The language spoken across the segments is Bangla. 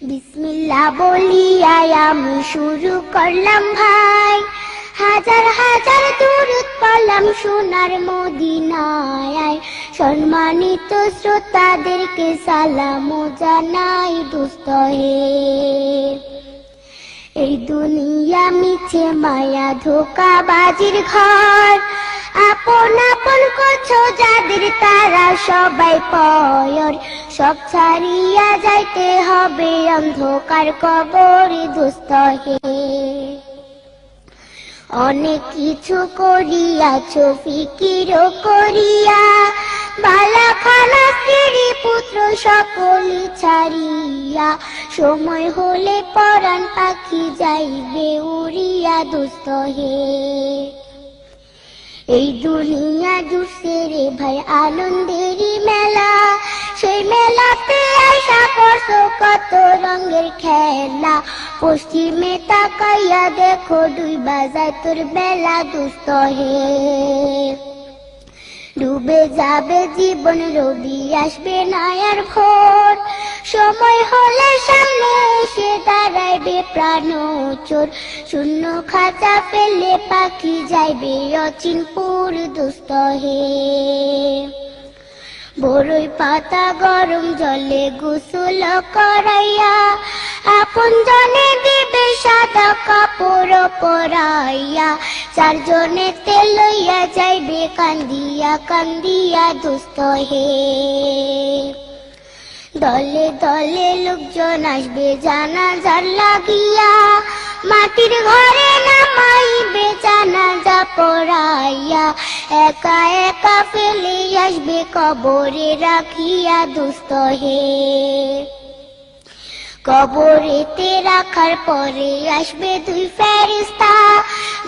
বিসমিল্লা বলিয়াই আমি শুরু করলাম ভাই। হাজার হাজার দূরত পালাম সোনার মদিনায়। সম্মানিত শ্রোতাদেরকে সালাম জানাই দুস্থ হে। এই দুনিয়া মিছে মায়া ধোকা বাজির ঘর। আপন আপন করছ যাদের তারা সবাই পয়র। সব ছাড়িয়া যাইতে হবে অন্ধকার কবরে দুস্থ হে অনেক কিছু করিয়াছ ফিকির করিয়া। বালা খানা স্ত্রী পুত্র সকলি ছাড়িয়া, সময় হলে পরাণ পাখি যাইবে উড়িয়া দুস্থ হে। এই দুনিয়া জুড়ছে ভাই আনন্দেরই মেলা, সেই মেলাতে আশা করছ কত রঙের খেলা। পশ্চিমে তাকাইয়া দেখো দুই বাজায় তোর বেলা দুস্থ হে। ডুবে যাবে জীবন, রবি আসবে না আর ভোর। সময় হলে সামনে এসে দাঁড়াইবে প্রাণ চোর। শূন্য খাঁচা ফেলে পাখি যাইবে অচিনপুর দুস্থ হে। বড়ই পাতা গরম জলে গোসল করাইয়া, আপন জনে সাদা কাপড় পরাইয়া, চারজনে তেল লইয়া যাইবে, কান্দিয়া কান্দিয়া দুস্থ হে। দলে দলে লোকজন আসবে, জানাজার লাগিয়া, মাটির ঘরে নামাইবে, জানাজা পড়াইয়া একা একা ফেলে আসবে, কবরে রাখিয়া দুস্থ হে। কবরেতে রাখার পরে আসবে দুই ফেরিস্তা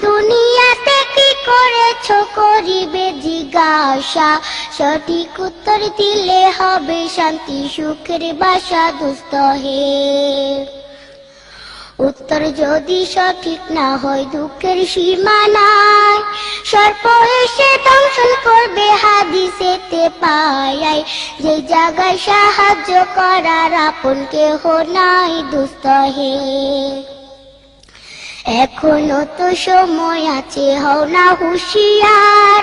দুনিয়াতে কি করেছ করিবে জিজ্ঞাসা। সঠিক উত্তর দিলে হবে শান্তি, সুখের বাসা দুস্থ হে। উত্তর যদি সঠিক না হয় দুঃখের সীমা নাই। সর্প এসে দংশন করবে হাদিসেতে পায়। যে জায়গায় সাহায্য করার আপন কেহ নাই, দুস্থ হে। এখনও তো সময় আছে, হও না হুঁশিয়ার।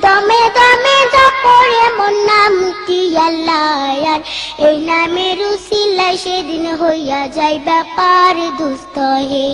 দমে দমে জপরে মন নামটি আল্লাহ এই নামের উসিলায় সেদিন হইয়া যায় ব্যাপার, দুস্থ হে।